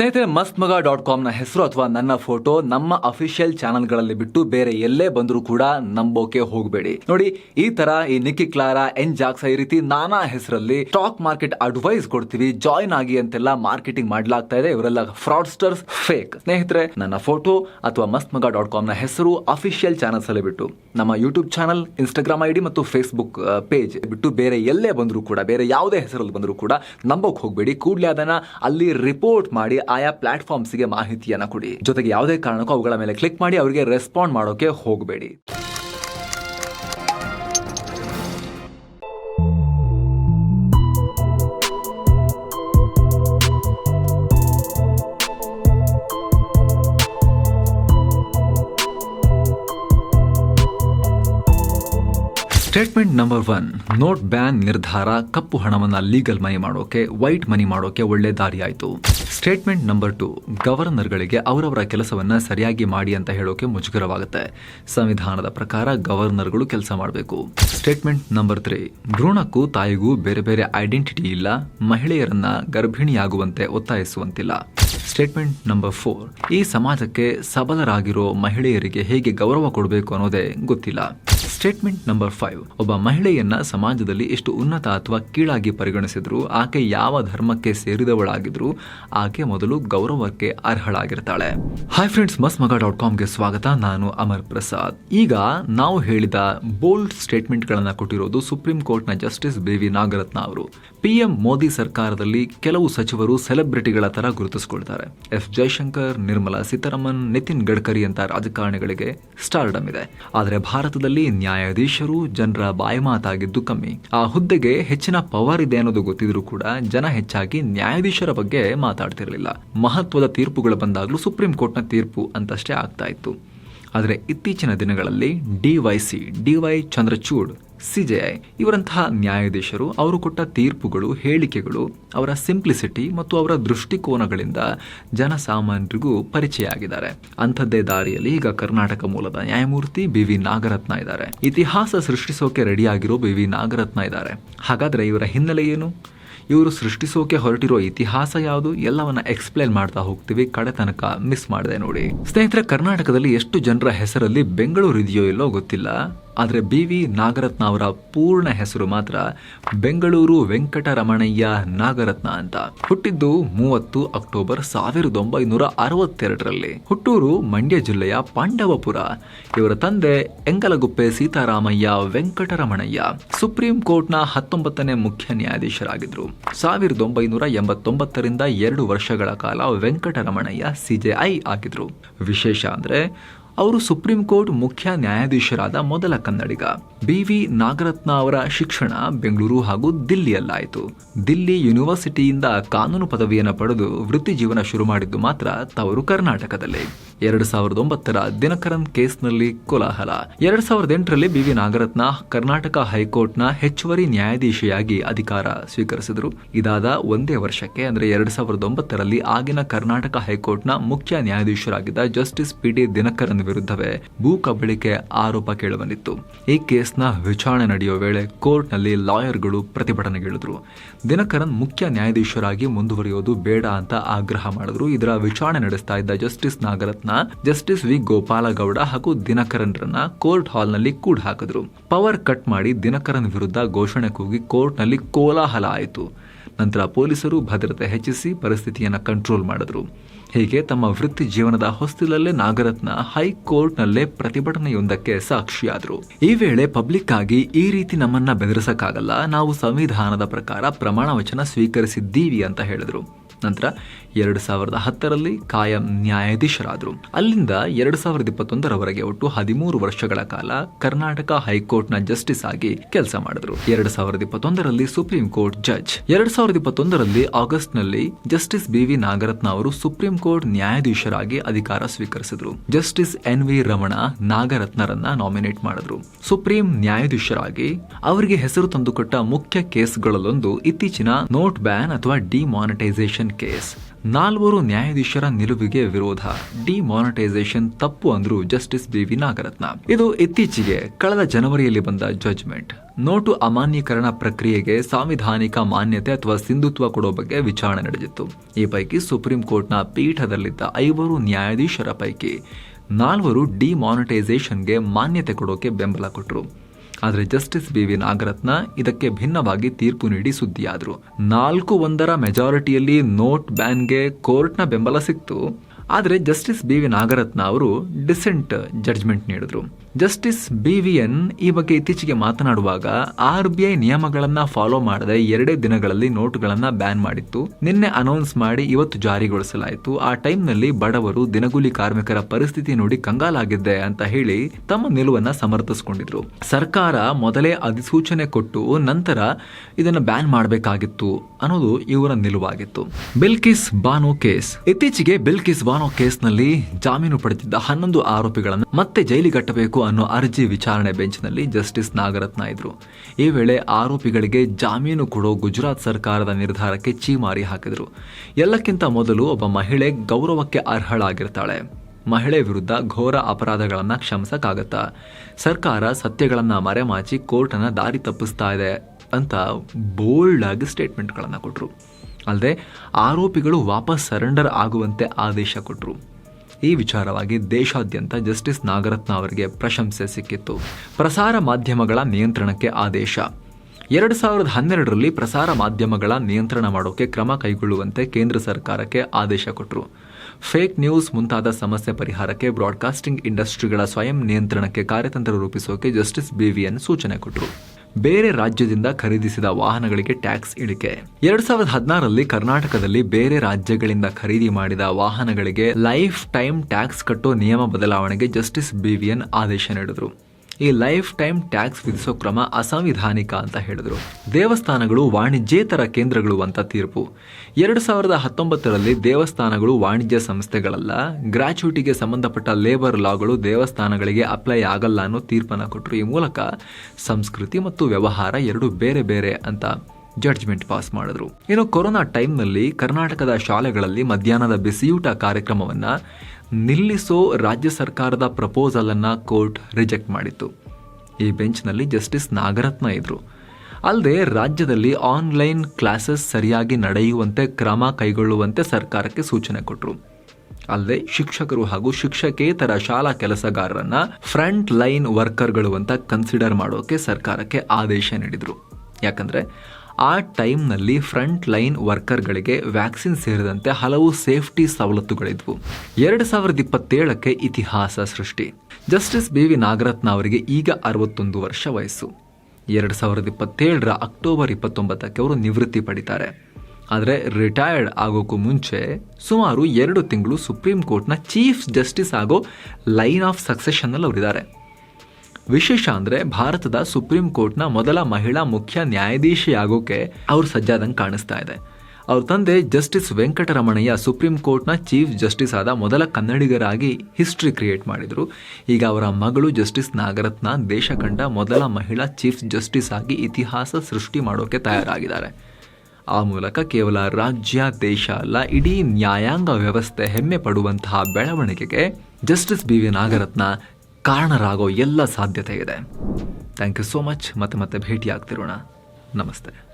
ಸ್ನೇಹಿತರೆ ಮಸ್ತ್ ಮಗ ಡಾಟ್ ಕಾಮ್ನ ಹೆಸರು ಅಥವಾ ನನ್ನ ಫೋಟೋ ನಮ್ಮ ಅಫಿಷಿಯಲ್ ಚಾನಲ್ಗಳಲ್ಲಿ ಬಿಟ್ಟು ಬೇರೆ ಎಲ್ಲೇ ಬಂದರೂ ಕೂಡ ನಂಬೋಕೆ ಹೋಗಬೇಡಿ. ನೋಡಿ, ಈ ತರ ಈ ನಿಕ್ಕಿ ಕ್ಲಾರಾ, ಎನ್ ಜಾಕ್ಸ ಈ ರೀತಿ ನಾನಾ ಹೆಸರಲ್ಲಿ ಸ್ಟಾಕ್ ಮಾರ್ಕೆಟ್ ಅಡ್ವೈಸ್ ಕೊಡ್ತೀವಿ, ಜಾಯಿನ್ ಆಗಿ ಅಂತೆಲ್ಲ ಮಾರ್ಕೆಟಿಂಗ್ ಮಾಡ್ಲಾಗ್ತಾ ಇದೆ. ಇವರೆಲ್ಲ ಫ್ರಾಡ್ಸ್ಟರ್ಸ್, ಫೇಕ್. ಸ್ನೇಹಿತರೆ, ನನ್ನ ಫೋಟೋ ಅಥವಾ ಮಸ್ತ್ ಮಗ ಡಾಟ್ ಕಾಮ್ನ ಹೆಸರು ಅಫಿಷಿಯಲ್ ಚಾನಲ್ಸ್ ಅಲ್ಲಿ ಬಿಟ್ಟು, ನಮ್ಮ ಯೂಟ್ಯೂಬ್ ಚಾನಲ್, ಇನ್ಸ್ಟಾಗ್ರಾಮ್ ಐಡಿ ಮತ್ತು ಫೇಸ್ಬುಕ್ ಪೇಜ್ ಬಿಟ್ಟು ಬೇರೆ ಎಲ್ಲೇ ಬಂದರೂ ಕೂಡ, ಬೇರೆ ಯಾವುದೇ ಹೆಸರಲ್ಲಿ ಬಂದರೂ ಕೂಡ ನಂಬೋಕೆ ಹೋಗಬೇಡಿ. ಕೂಡಲೇ ಅದನ್ನ ಅಲ್ಲಿ ರಿಪೋರ್ಟ್ ಮಾಡಿ ಆಯಾ ಪ್ಲಾಟ್ಫಾರ್ಮ್ಸ್ಗೆ ಮಾಹಿತಿಯನ್ನ ಕೊಡಿ. ಜೊತೆಗೆ ಯಾವುದೇ ಕಾರಣಕ್ಕೂ ಅವುಗಳ ಮೇಲೆ ಕ್ಲಿಕ್ ಮಾಡಿ ಅವರಿಗೆ ರೆಸ್ಪಾಂಡ್ ಮಾಡೋಕೆ ಹೋಗಬೇಡಿ. Statement number one note ban ನಿರ್ಧಾರ ಕಪ್ಪು ಹಣವನ್ನು ಲೀಗಲ್ ಮನಿ ಮಾಡೋಕೆ ವೈಟ್ ಮನಿ ಮಾಡೋಕೆ ಒಳ್ಳೆ ದಾರಿ ಸ್ಟೇಟ್ಮೆಂಟ್ ನಂಬರ್ ಟು ಗವರ್ನರ್ಗಳಿಗೆ ಅವರವರ ಕೆಲಸವನ್ನು ಸರಿಯಾಗಿ ಮಾಡಿ ಅಂತ ಹೇಳೋಕೆ ಮುಜುಗರವಾಗುತ್ತೆ. ಸಂವಿಧಾನದ ಪ್ರಕಾರ ಗವರ್ನರ್ಗಳು ಕೆಲಸ ಮಾಡಬೇಕು. ಸ್ಟೇಟ್ಮೆಂಟ್ ನಂಬರ್ ತ್ರೀ ಭ್ರೂಣಕ್ಕೂ ತಾಯಿಗೂ ಬೇರೆ ಬೇರೆ ಐಡೆಂಟಿಟಿ ಇಲ್ಲ, ಮಹಿಳೆಯರನ್ನ ಗರ್ಭಿಣಿಯಾಗುವಂತೆ ಒತ್ತಾಯಿಸುವಂತಿಲ್ಲ. ಸ್ಟೇಟ್ಮೆಂಟ್ ನಂಬರ್ ಫೋರ್ ಈ ಸಮಾಜಕ್ಕೆ ಸಬಲರಾಗಿರೋ ಮಹಿಳೆಯರಿಗೆ ಹೇಗೆ ಗೌರವ ಕೊಡಬೇಕು ಅನ್ನೋದೇ ಗೊತ್ತಿಲ್ಲ. ಸ್ಟೇಟ್ಮೆಂಟ್ ನಂಬರ್ ಫೈವ್ ಒಬ್ಬ ಮಹಿಳೆಯನ್ನ ಸಮಾಜದಲ್ಲಿ ಎಷ್ಟು ಉನ್ನತ ಅಥವಾ ಕೀಳಾಗಿ ಪರಿಗಣಿಸಿದ್ರು ಆಕೆ ಯಾವ ಧರ್ಮಕ್ಕೆ ಸೇರಿದವಳಾಗಿದ್ರು ಆಕೆ ಮೊದಲು ಗೌರವಕ್ಕೆ ಅರ್ಹಳಾಗಿರ್ತಾಳೆ. ಹಾಯ್ ಫ್ರೆಂಡ್ಸ್ ಮಸ್ ಮಗ ಡಾಟ್ ಕಾಮ್ಗೆ ಸ್ವಾಗತ. ನಾನು ಅಮರ್ ಪ್ರಸಾದ್. ಈಗ ನಾವು ಹೇಳಿದ ಬೋಲ್ಡ್ ಸ್ಟೇಟ್ಮೆಂಟ್ ಗಳನ್ನ ಕೊಟ್ಟಿರೋದು ಸುಪ್ರೀಂ ಕೋರ್ಟ್ನ ಜಸ್ಟಿಸ್ ಬಿ ವಿ ನಾಗರತ್ನ ಅವರು. ಪಿಎಂ ಮೋದಿ ಸರ್ಕಾರದಲ್ಲಿ ಕೆಲವು ಸಚಿವರು ಸೆಲೆಬ್ರಿಟಿಗಳ ತರ ಗುರುತಿಸಿಕೊಳ್ತಾರೆ. ಎಫ್ ಜೈಶಂಕರ್, ನಿರ್ಮಲಾ ಸೀತಾರಾಮನ್, ನಿತಿನ್ ಗಡ್ಕರಿ ಅಂತ ರಾಜಕಾರಣಿಗಳಿಗೆ ಸ್ಟಾರ್ಡಮ್ ಇದೆ. ಆದರೆ ಭಾರತದಲ್ಲಿ ನ್ಯಾಯಾಧೀಶರು ಜನರ ಬಾಯಿಮಾತಾಗಿದ್ದು ಕಮ್ಮಿ. ಆ ಹುದ್ದೆಗೆ ಹೆಚ್ಚಿನ ಪವರ್ ಇದೆ ಅನ್ನೋದು ಗೊತ್ತಿದ್ರೂ ಕೂಡ ಜನ ಹೆಚ್ಚಾಗಿ ನ್ಯಾಯಾಧೀಶರ ಬಗ್ಗೆ ಮಾತಾಡ್ತಿರಲಿಲ್ಲ. ಮಹತ್ವದ ತೀರ್ಪುಗಳು ಬಂದಾಗಲೂ ಸುಪ್ರೀಂ ಕೋರ್ಟ್ನ ತೀರ್ಪು ಅಂತಷ್ಟೇ ಆಗ್ತಾ ಇತ್ತು. ಆದರೆ ಇತ್ತೀಚಿನ ದಿನಗಳಲ್ಲಿ ಡಿವೈಸಿ ಡಿವೈ ಚಂದ್ರಚೂಡ್ ಸಿಜೆಐ ಇವರಂತಹ ನ್ಯಾಯಾಧೀಶರು ಅವರು ಕೊಟ್ಟ ತೀರ್ಪುಗಳು, ಹೇಳಿಕೆಗಳು ಅವರ ಸಿಂಪ್ಲಿಸಿಟಿ ಮತ್ತು ಅವರ ದೃಷ್ಟಿಕೋನಗಳಿಂದ ಜನಸಾಮಾನ್ಯರಿಗೂ ಪರಿಚಯ ಆಗಿದ್ದಾರೆ ಅಂಥದ್ದೇ ದಾರಿಯಲ್ಲಿ ಈಗ ಕರ್ನಾಟಕ ಮೂಲದ ನ್ಯಾಯಮೂರ್ತಿ ಬಿ ವಿ ನಾಗರತ್ನ ಇದ್ದಾರೆ. ಇತಿಹಾಸ ಸೃಷ್ಟಿಸೋಕೆ ರೆಡಿಯಾಗಿರೋ ಬಿ ವಿ ನಾಗರತ್ನ ಇದ್ದಾರೆ. ಹಾಗಾದರೆ ಇವರ ಹಿನ್ನೆಲೆ ಏನು? ಇವರು ಸೃಷ್ಟಿಸೋಕೆ ಹೊರಟಿರೋ ಇತಿಹಾಸ ಯಾವುದು? ಎಲ್ಲವನ್ನ ಎಕ್ಸ್ಪ್ಲೇನ್ ಮಾಡ್ತಾ ಹೋಗ್ತೀವಿ. ಕಡೆ ತನಕ ಮಿಸ್ ಮಾಡಿದೆ ನೋಡಿ. ಸ್ನೇಹಿತರೆ, ಕರ್ನಾಟಕದಲ್ಲಿ ಎಷ್ಟು ಜನರ ಹೆಸರಲ್ಲಿ ಬೆಂಗಳೂರು ಇದೆಯೋ ಇಲ್ಲೋ ಗೊತ್ತಿಲ್ಲ. ಆದರೆ ಬಿ ವಿ ನಾಗರತ್ನ ಅವರ ಪೂರ್ಣ ಹೆಸರು ಮಾತ್ರ ಬೆಂಗಳೂರು ವೆಂಕಟರಮಣಯ್ಯ ನಾಗರತ್ನ ಅಂತ. ಹುಟ್ಟಿದ್ದು ಮೂವತ್ತು ಅಕ್ಟೋಬರ್ ಸಾವಿರದ ಒಂಬೈನೂರ ಅರವತ್ತೆರಡರಲ್ಲಿ. ಹುಟ್ಟೂರು ಮಂಡ್ಯ ಜಿಲ್ಲೆಯ ಪಾಂಡವಪುರ. ಇವರ ತಂದೆ ಎಂಗಲಗುಪ್ಪೆ ಸೀತಾರಾಮಯ್ಯ ವೆಂಕಟರಮಣಯ್ಯ. ಸುಪ್ರೀಂ ಕೋರ್ಟ್ನ ಹತ್ತೊಂಬತ್ತನೇ ಮುಖ್ಯ ನ್ಯಾಯಾಧೀಶರಾಗಿದ್ರು. ಸಾವಿರದ ಒಂಬೈನೂರ ಎಂಬತ್ತೊಂಬತ್ತರಿಂದ ಎರಡು ವರ್ಷಗಳ ಕಾಲ ವೆಂಕಟರಮಣಯ್ಯ ಸಿಜೆಐ ಆಗಿದ್ರು. ವಿಶೇಷ ಅಂದ್ರೆ ಅವರು ಸುಪ್ರೀಂ ಕೋರ್ಟ್ ಮುಖ್ಯ ನ್ಯಾಯಾಧೀಶರಾದ ಮೊದಲ ಕನ್ನಡಿಗ. ಬಿ ವಿ ನಾಗರತ್ನ ಅವರ ಶಿಕ್ಷಣ ಬೆಂಗಳೂರು ಹಾಗೂ ದಿಲ್ಲಿಯಲ್ಲಾಯಿತು. ದಿಲ್ಲಿ ಯೂನಿವರ್ಸಿಟಿಯಿಂದ ಕಾನೂನು ಪದವಿಯನ್ನು ಪಡೆದು ವೃತ್ತಿ ಜೀವನ ಶುರು ಮಾಡಿದ್ದು ಮಾತ್ರ ತವರು ಕರ್ನಾಟಕದಲ್ಲಿ. ಎರಡು ಸಾವಿರದ ಒಂಬತ್ತರ ದಿನಕರನ್ ಕೇಸ್ನಲ್ಲಿ ಕೋಲಾಹಲ. ಎರಡ್ ಸಾವಿರದ ಎಂಟರಲ್ಲಿ ಬಿ ನಾಗರತ್ನ ಕರ್ನಾಟಕ ಹೈಕೋರ್ಟ್ನ ಹೆಚ್ಚುವರಿ ನ್ಯಾಯಾಧೀಶೆಯಾಗಿ ಅಧಿಕಾರ ಸ್ವೀಕರಿಸಿದರು. ಇದಾದ ಒಂದೇ ವರ್ಷಕ್ಕೆ ಅಂದ್ರೆ ಎರಡ್ ಸಾವಿರದ ಒಂಬತ್ತರಲ್ಲಿ ಆಗಿನ ಕರ್ನಾಟಕ ಹೈಕೋರ್ಟ್ನ ಮುಖ್ಯ ನ್ಯಾಯಾಧೀಶರಾಗಿದ್ದ ಜಸ್ಟಿಸ್ ಪಿ ಡಿ ದಿನಕರನ್ ವಿರುದ್ಧವೇ ಭೂ ಕಬಳಿಕೆ ಆರೋಪ ಕೇಳಿಬಂದಿತ್ತು ಈ ಕೇಸ್ನ ವಿಚಾರಣೆ ನಡೆಯುವ ವೇಳೆ ಕೋರ್ಟ್ನಲ್ಲಿ ಲಾಯರ್ಗಳು ಪ್ರತಿಭಟನೆಗಿಳಿದ್ರು. ದಿನಕರನ್ ಮುಖ್ಯ ನ್ಯಾಯಾಧೀಶರಾಗಿ ಮುಂದುವರಿಯೋದು ಬೇಡ ಅಂತ ಆಗ್ರಹ ಮಾಡಿದ್ರು. ಇದರ ವಿಚಾರಣೆ ನಡೆಸ್ತಾ ಇದ್ದ justice Nagarathna, justice V Gopala Gowda ಹಾಗೂ ದಿನಕರನ್ರನ್ನ ಕೋರ್ಟ್ ಹಾಲ್ನಲ್ಲಿ ಕೂಡ ಹಾಕಿದ್ರು ಪವರ್ ಕಟ್ ಮಾಡಿ ದಿನಕರನ್ ವಿರುದ್ಧ ಘೋಷಣೆ ಕೂಗಿ ಕೋರ್ಟ್ನಲ್ಲಿ ಕೋಲಾಹಲ ಆಯಿತು. ನಂತರ ಪೊಲೀಸರು ಭದ್ರತೆ ಹೆಚ್ಚಿಸಿ ಪರಿಸ್ಥಿತಿಯನ್ನು ಕಂಟ್ರೋಲ್ ಮಾಡಿದ್ರು. ಹೀಗೆ ತಮ್ಮ ವೃತ್ತಿ ಜೀವನದ ಹೊಸ್ತಿಲಲ್ಲೇ ನಾಗರತ್ನ ಹೈಕೋರ್ಟ್ನಲ್ಲೇ ಪ್ರತಿಭಟನೆಯೊಂದಕ್ಕೆ ಸಾಕ್ಷಿಯಾದರು. ಈ ವೇಳೆ ಪಬ್ಲಿಕ್ ಆಗಿ ಈ ರೀತಿ ನಮ್ಮನ್ನ ಬೆದರಿಸಕ್ಕಾಗಲ್ಲ, ನಾವು ಸಂವಿಧಾನದ ಪ್ರಕಾರ ಪ್ರಮಾಣ ವಚನ ಸ್ವೀಕರಿಸಿದ್ದೀವಿ ಅಂತ ಹೇಳಿದ್ರು. ನಂತರ ಎರಡು ಸಾವಿರದ ಹತ್ತರಲ್ಲಿ ಕಾಯಂ ನ್ಯಾಯಾಧೀಶರಾದರು. ಅಲ್ಲಿಂದ ಎರಡು ಸಾವಿರದ ಇಪ್ಪತ್ತೊಂದರವರೆಗೆ ಒಟ್ಟು ಹದಿಮೂರು ವರ್ಷಗಳ ಕಾಲ ಕರ್ನಾಟಕ ಹೈಕೋರ್ಟ್ನ ಜಸ್ಟಿಸ್ ಆಗಿ ಕೆಲಸ ಮಾಡಿದ್ರು. ಎರಡು ಸಾವಿರದ ಇಪ್ಪತ್ತೊಂದರಲ್ಲಿ ಸುಪ್ರೀಂ ಕೋರ್ಟ್ ಜಡ್ಜ್. ಎರಡು ಸಾವಿರದ ಇಪ್ಪತ್ತೊಂದರಲ್ಲಿ ಆಗಸ್ಟ್ನಲ್ಲಿ ಜಸ್ಟಿಸ್ ಬಿ ವಿ ನಾಗರತ್ನ ಅವರು ಸುಪ್ರೀಂ ಕೋರ್ಟ್ ನ್ಯಾಯಾಧೀಶರಾಗಿ ಅಧಿಕಾರ ಸ್ವೀಕರಿಸಿದ್ರು. ಜಸ್ಟಿಸ್ ಎನ್ ವಿ ರಮಣ ನಾಗರತ್ನರನ್ನ ನಾಮಿನೇಟ್ ಮಾಡಿದ್ರು. ಸುಪ್ರೀಂ ನ್ಯಾಯಾಧೀಶರಾಗಿ ಅವರಿಗೆ ಹೆಸರು ತಂದುಕೊಟ್ಟ ಮುಖ್ಯ ಕೇಸ್ಗಳಲ್ಲೊಂದು ಇತ್ತೀಚಿನ ನೋಟ್ ಬ್ಯಾನ್ ಅಥವಾ ಡಿಮಾನಿಟೈಸೇಷನ್ ಕೇಸ್ ನಾಲ್ವರು ನ್ಯಾಯಾಧೀಶರ ನಿಲುವಿಗೆ ವಿರೋಧ. ಡಿಮಾನಿಟೈಸೇಷನ್ ತಪ್ಪು ಅಂದ್ರು ಜಸ್ಟಿಸ್ ಬಿ ವಿ ನಾಗರತ್ನ. ಇದು ಇತ್ತೀಚೆಗೆ ಕಳೆದ ಜನವರಿಯಲ್ಲಿ ಬಂದ ಜಡ್ಜ್ಮೆಂಟ್ ನೋಟು ಅಮಾನ್ಯೀಕರಣ ಪ್ರಕ್ರಿಯೆಗೆ ಸಾಂವಿಧಾನಿಕ ಮಾನ್ಯತೆ ಅಥವಾ ಸಿಂಧುತ್ವ ಕೊಡೋ ಬಗ್ಗೆ ವಿಚಾರಣೆ ನಡೆದಿತ್ತು. ಈ ಪೈಕಿ ಸುಪ್ರೀಂ ಕೋರ್ಟ್ನ ಪೀಠದಲ್ಲಿದ್ದ ಐವರು ನ್ಯಾಯಾಧೀಶರ ಪೈಕಿ ನಾಲ್ವರು ಡಿಮಾನಿಟೈಸೇಷನ್ಗೆ ಮಾನ್ಯತೆ ಕೊಡೋಕೆ ಬೆಂಬಲ ಕೊಟ್ಟರು ಆದರೆ ಜಸ್ಟಿಸ್ ಬಿ ವಿ ನಾಗರತ್ನ ಇದಕ್ಕೆ ಭಿನ್ನವಾಗಿ ತೀರ್ಪು ನೀಡಿ ಸುದ್ದಿಯಾದರು. ನಾಲ್ಕು ಒಂದರ ಮೆಜಾರಿಟಿಯಲ್ಲಿ ನೋಟ್ ಬ್ಯಾನ್ಗೆ ಕೋರ್ಟ್ನ ಬೆಂಬಲ ಸಿಕ್ತು. ಆದರೆ ಜಸ್ಟಿಸ್ ಬಿ ವಿ ನಾಗರತ್ನ ಅವರು ಡಿಸೆಂಟ್ ಜಡ್ಜ್ಮೆಂಟ್ ನೀಡಿದ್ರು. ಜಸ್ಟಿಸ್ ಬಿ ವಿ ಎನ್ ಈ ಬಗ್ಗೆ ಇತ್ತೀಚೆಗೆ ಮಾತನಾಡುವಾಗ ಆರ್ ಬಿ ಐ ನಿಯಮಗಳನ್ನ ಫಾಲೋ ಮಾಡದೆ ಎರಡೇ ದಿನಗಳಲ್ಲಿ ನೋಟುಗಳನ್ನ ಬ್ಯಾನ್ ಮಾಡಿತ್ತು. ನಿನ್ನೆ ಅನೌನ್ಸ್ ಮಾಡಿ ಇವತ್ತು ಜಾರಿಗೊಳಿಸಲಾಯಿತು. ಆ ಟೈಮ್ನಲ್ಲಿ ಬಡವರು ದಿನಗೂಲಿ ಕಾರ್ಮಿಕರ ಪರಿಸ್ಥಿತಿ ನೋಡಿ ಕಂಗಾಲಾಗಿದ್ದೆ ಅಂತ ಹೇಳಿ ತಮ್ಮ ನಿಲುವನ್ನ ಸಮರ್ಥಿಸಿಕೊಂಡಿದ್ರು. ಸರ್ಕಾರ ಮೊದಲೇ ಅಧಿಸೂಚನೆ ಕೊಟ್ಟು ನಂತರ ಇದನ್ನ ಬ್ಯಾನ್ ಮಾಡಬೇಕಾಗಿತ್ತು ಅನ್ನೋದು ಇವರ ನಿಲುವಾಗಿತ್ತು. ಬಿಲ್ಕಿಸ್ ಬಾನೋ ಕೇಸ್. ಇತ್ತೀಚೆಗೆ ಬಿಲ್ಕಿಸ್ ಬಾನೋ ಕೇಸ್ನಲ್ಲಿ ಜಾಮೀನು ಪಡೆದಿದ್ದ ಹನ್ನೊಂದು ಆರೋಪಿಗಳನ್ನು ಮತ್ತೆ ಜೈಲಿಗಟ್ಟಬೇಕು ಅನ್ನೋ ಅರ್ಜಿ ವಿಚಾರಣೆ ಬೆಂಚ್ನಲ್ಲಿ ಜಸ್ಟಿಸ್ ನಾಗರತ್ನ ಇದ್ರು. ಈ ವೇಳೆ ಆರೋಪಿಗಳಿಗೆ ಜಾಮೀನು ಕೊಡೋ ಗುಜರಾತ್ ಸರ್ಕಾರದ ನಿರ್ಧಾರಕ್ಕೆ ಚೀಮಾರಿ ಹಾಕಿದ್ರು. ಎಲ್ಲಕ್ಕಿಂತ ಮೊದಲು ಒಬ್ಬ ಮಹಿಳೆ ಗೌರವಕ್ಕೆ ಅರ್ಹಳಾಗಿರ್ತಾಳೆ. ಮಹಿಳೆ ವಿರುದ್ಧ ಘೋರ ಅಪರಾಧಗಳನ್ನ ಕ್ಷಮಿಸಕ್ಕಾಗತ್ತಾ? ಸರ್ಕಾರ ಸತ್ಯಗಳನ್ನ ಮರೆಮಾಚಿ ಕೋರ್ಟನ್ನು ದಾರಿ ತಪ್ಪಿಸ್ತಾ ಇದೆ ಅಂತ ಬೋಲ್ಡ್ ಆಗಿ ಸ್ಟೇಟ್ಮೆಂಟ್ಗಳನ್ನು ಕೊಟ್ಟರು ಅಲ್ಲದೆ ಆರೋಪಿಗಳು ವಾಪಸ್ ಸರೆಂಡರ್ ಆಗುವಂತೆ ಆದೇಶ ಕೊಟ್ಟರು ಈ ವಿಚಾರವಾಗಿ ದೇಶಾದ್ಯಂತ ಜಸ್ಟಿಸ್ ನಾಗರತ್ನ ಅವರಿಗೆ ಪ್ರಶಂಸೆ ಸಿಕ್ಕಿತ್ತು. ಪ್ರಸಾರ ಮಾಧ್ಯಮಗಳ ನಿಯಂತ್ರಣಕ್ಕೆ ಆದೇಶ. ಎರಡು ಸಾವಿರದ ಹನ್ನೆರಡರಲ್ಲಿ ಪ್ರಸಾರ ಮಾಧ್ಯಮಗಳ ನಿಯಂತ್ರಣ ಮಾಡೋಕೆ ಕ್ರಮ ಕೈಗೊಳ್ಳುವಂತೆ ಕೇಂದ್ರ ಸರ್ಕಾರಕ್ಕೆ ಆದೇಶ ಕೊಟ್ಟರು ಫೇಕ್ ನ್ಯೂಸ್ ಮುಂತಾದ ಸಮಸ್ಯೆ ಪರಿಹಾರಕ್ಕೆ ಬ್ರಾಡ್ಕಾಸ್ಟಿಂಗ್ ಇಂಡಸ್ಟ್ರಿಗಳ ಸ್ವಯಂ ನಿಯಂತ್ರಣಕ್ಕೆ ಕಾರ್ಯತಂತ್ರ ರೂಪಿಸೋಕೆ ಜಸ್ಟಿಸ್ ಬಿವಿಎನ್ ಸೂಚನೆ ಕೊಟ್ಟರು ಬೇರೆ ರಾಜ್ಯದಿಂದ ಖರೀದಿಸಿದ ವಾಹನಗಳಿಗೆ ಟ್ಯಾಕ್ಸ್ ಇಳಿಕೆ. ಎರಡ್ ಸಾವಿರದ ಹದಿನಾರರಲ್ಲಿ ಕರ್ನಾಟಕದಲ್ಲಿ ಬೇರೆ ರಾಜ್ಯಗಳಿಂದ ಖರೀದಿ ಮಾಡಿದ ವಾಹನಗಳಿಗೆ ಲೈಫ್ ಟೈಮ್ ಟ್ಯಾಕ್ಸ್ ಕಟ್ಟೋ ನಿಯಮ ಬದಲಾವಣೆಗೆ ಜಸ್ಟಿಸ್ ಬಿವಿಎನ್ ಆದೇಶ ನೀಡಿದ್ರು. ಈ ಲೈಫ್ ಟೈಮ್ ಟ್ಯಾಕ್ಸ್ ವಿಧಿಸೋ ಕ್ರಮ ಅಸಂವಿಧಾನಿಕ ಅಂತ ಹೇಳಿದ್ರು. ದೇವಸ್ಥಾನಗಳು ವಾಣಿಜ್ಯೇತರ ಕೇಂದ್ರಗಳು ಅಂತ ತೀರ್ಪು. ಎರಡು ಸಾವಿರದ ಹತ್ತೊಂಬತ್ತರಲ್ಲಿ ದೇವಸ್ಥಾನಗಳು ವಾಣಿಜ್ಯ ಸಂಸ್ಥೆಗಳಲ್ಲ, ಗ್ರಾಚ್ಯುಟಿಗೆ ಸಂಬಂಧಪಟ್ಟ ಲೇಬರ್ ಲಾಗಳು ದೇವಸ್ಥಾನಗಳಿಗೆ ಅಪ್ಲೈ ಆಗಲ್ಲ ಅನ್ನೋ ತೀರ್ಪನ್ನ ಕೊಟ್ಟರು ಈ ಮೂಲಕ ಸಂಸ್ಕೃತಿ ಮತ್ತು ವ್ಯವಹಾರ ಎರಡು ಬೇರೆ ಬೇರೆ ಅಂತ. ಜಡ್ಜ್ಮೆಂಟ್ ಪಾಸ್ ಮಾಡಿದ್ರು. ಇನ್ನು ಕೊರೋನಾ ಟೈಮ್ನಲ್ಲಿ ಕರ್ನಾಟಕದ ಶಾಲೆಗಳಲ್ಲಿ ಮಧ್ಯಾಹ್ನದ ಬಿಸಿಯೂಟ ಕಾರ್ಯಕ್ರಮವನ್ನ ನಿಲ್ಲಿಸೋ ರಾಜ್ಯ ಸರ್ಕಾರದ ಪ್ರಪೋಸಲ್ ಅನ್ನ ಕೋರ್ಟ್ ರಿಜೆಕ್ಟ್ ಮಾಡಿತ್ತು. ಈ ಬೆಂಚ್ನಲ್ಲಿ ಜಸ್ಟಿಸ್ ನಾಗರತ್ನ ಇದ್ದರು ಅಲ್ಲದೆ ರಾಜ್ಯದಲ್ಲಿ ಆನ್ಲೈನ್ ಕ್ಲಾಸಸ್ ಸರಿಯಾಗಿ ನಡೆಯುವಂತೆ ಕ್ರಮ ಕೈಗೊಳ್ಳುವಂತೆ ಸರ್ಕಾರಕ್ಕೆ ಸೂಚನೆ ಕೊಟ್ಟರು ಅಲ್ಲದೆ ಶಿಕ್ಷಕರು ಹಾಗೂ ಶಿಕ್ಷಕೇತರ ಶಾಲಾ ಕೆಲಸಗಾರರನ್ನ ಫ್ರಂಟ್ ಲೈನ್ ವರ್ಕರ್ಗಳು ಅಂತ ಕನ್ಸಿಡರ್ ಮಾಡೋಕೆ ಸರ್ಕಾರಕ್ಕೆ ಆದೇಶ ನೀಡಿದ್ರು. ಯಾಕಂದ್ರೆ ಆ ಟೈಮ್ನಲ್ಲಿ ಫ್ರಂಟ್ ಲೈನ್ ವರ್ಕರ್ಗಳಿಗೆ ವ್ಯಾಕ್ಸಿನ್ ಸೇರಿದಂತೆ ಹಲವು ಸೇಫ್ಟಿ ಸವಲತ್ತುಗಳಿದ್ವು. ಎರಡು ಸಾವಿರದ ಇಪ್ಪತ್ತೇಳಕ್ಕೆ ಇತಿಹಾಸ ಸೃಷ್ಟಿ. ಜಸ್ಟಿಸ್ ಬಿ ವಿ ನಾಗರತ್ನ ಅವರಿಗೆ ಈಗ ಅರವತ್ತೊಂದು ವರ್ಷ ವಯಸ್ಸು. ಎರಡು ಸಾವಿರದ ಇಪ್ಪತ್ತೇಳರ ಅಕ್ಟೋಬರ್ ಇಪ್ಪತ್ತೊಂಬತ್ತಕ್ಕೆ ಅವರು ನಿವೃತ್ತಿ ಪಡಿತಾರೆ. ಆದರೆ ರಿಟೈರ್ಡ್ ಆಗೋಕ್ಕೂ ಮುಂಚೆ ಸುಮಾರು ಎರಡು ತಿಂಗಳು ಸುಪ್ರೀಂ ಕೋರ್ಟ್ನ ಚೀಫ್ ಜಸ್ಟಿಸ್ ಆಗೋ ಲೈನ್ ಆಫ್ ಸಕ್ಸೆಷನ್ನಲ್ಲಿ ಅವರಿದ್ದಾರೆ ವಿಶೇಷ ಅಂದ್ರೆ ಭಾರತದ ಸುಪ್ರೀಂ ಕೋರ್ಟ್ನ ಮೊದಲ ಮಹಿಳಾ ಮುಖ್ಯ ನ್ಯಾಯಾಧೀಶಿಯಾಗೋಕೆ ಅವ್ರು ಸಜ್ಜಾದಂಗೆ ಕಾಣಿಸ್ತಾ ಇದೆ. ಅವ್ರ ತಂದೆ ಜಸ್ಟಿಸ್ ವೆಂಕಟರಮಣಯ್ಯ ಸುಪ್ರೀಂ ಕೋರ್ಟ್ನ ಚೀಫ್ ಜಸ್ಟಿಸ್ ಆದ ಮೊದಲ ಕನ್ನಡಿಗರಾಗಿ ಹಿಸ್ಟ್ರಿ ಕ್ರಿಯೇಟ್ ಮಾಡಿದ್ರು. ಈಗ ಅವರ ಮಗಳು ಜಸ್ಟಿಸ್ ನಾಗರತ್ನ ದೇಶ ಕಂಡ ಮೊದಲ ಮಹಿಳಾ ಚೀಫ್ ಜಸ್ಟಿಸ್ ಆಗಿ ಇತಿಹಾಸ ಸೃಷ್ಟಿ ಮಾಡೋಕೆ ತಯಾರಾಗಿದ್ದಾರೆ. ಆ ಮೂಲಕ ಕೇವಲ ರಾಜ್ಯ, ದೇಶ ಅಲ್ಲ, ಇಡೀ ನ್ಯಾಯಾಂಗ ವ್ಯವಸ್ಥೆ ಹೆಮ್ಮೆ ಪಡುವಂತಹ ಬೆಳವಣಿಗೆಗೆ ಜಸ್ಟಿಸ್ ಬಿ ವಿ ನಾಗರತ್ನ ಕಾರಣರಾಗೋ ಎಲ್ಲ ಸಾಧ್ಯತೆ ಇದೆ. ಥ್ಯಾಂಕ್ ಯು ಸೋ ಮಚ್ ಮತ್ತೆ ಮತ್ತೆ ಭೇಟಿ ಆಗ್ತಿರೋಣ ನಮಸ್ತೆ.